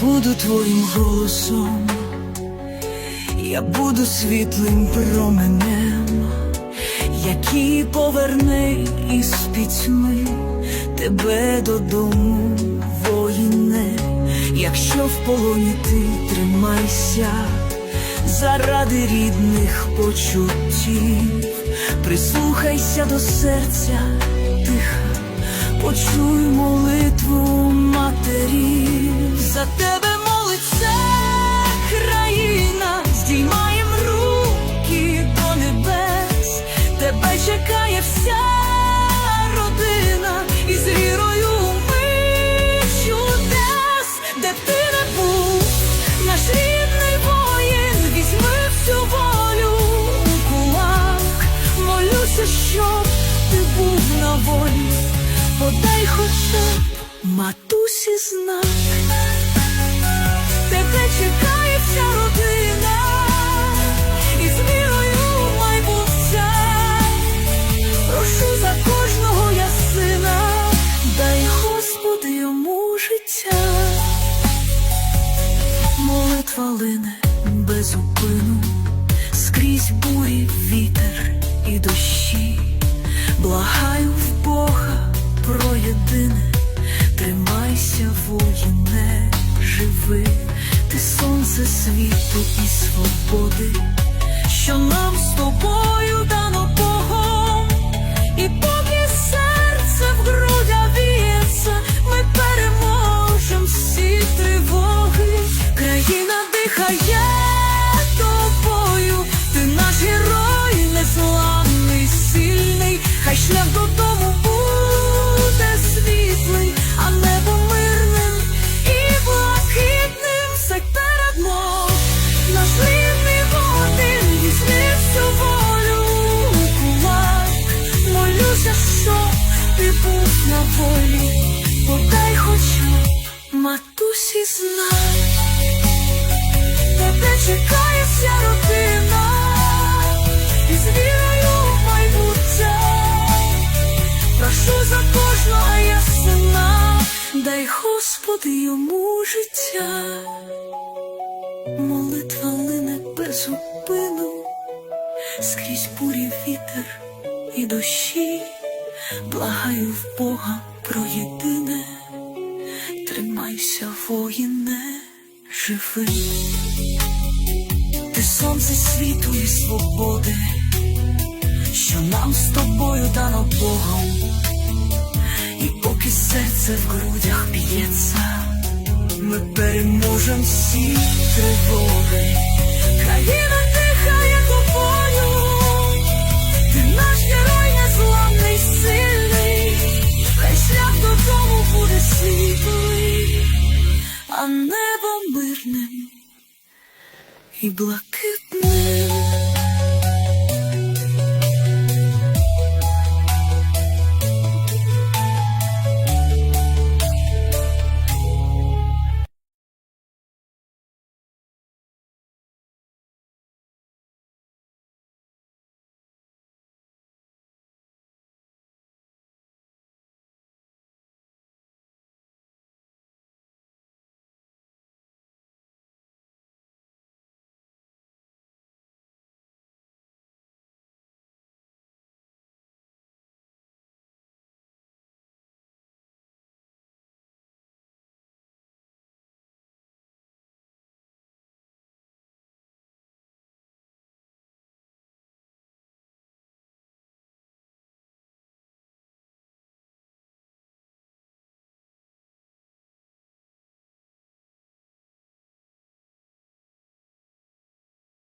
буду твоїм голосом, я буду світлим променем, який поверне із пітьми тебе додому, воїне, якщо в полоні ти тримайся заради рідних почуттів, прислухайся до серця тиха, почуй подай хоча матусі знак, тебе чекає вся родина, і з вірою майбуття. Прошу за кожного я сина, дай Господи йому життя. Молитва лине без упину, скрізь бурі, вітер і дощі. Благаю живи, ти сонце світу і свободи, що нам з тобою дано Богом. І поки був на волі, подай хоча матусі знай, тебе чекає вся родина, і з вірою в майбуття. Прошу за кожного я сина, дай Господи йому життя. Молитва лине без упину, скрізь бурі вітер і дощі, благаю в Бога про єдине, тримайся, воїне, живи, ти сонце світу і свободи, що нам з тобою дано Богом, і поки серце в грудях б'ється, ми переможем всі тривоги. Країна і блакитним.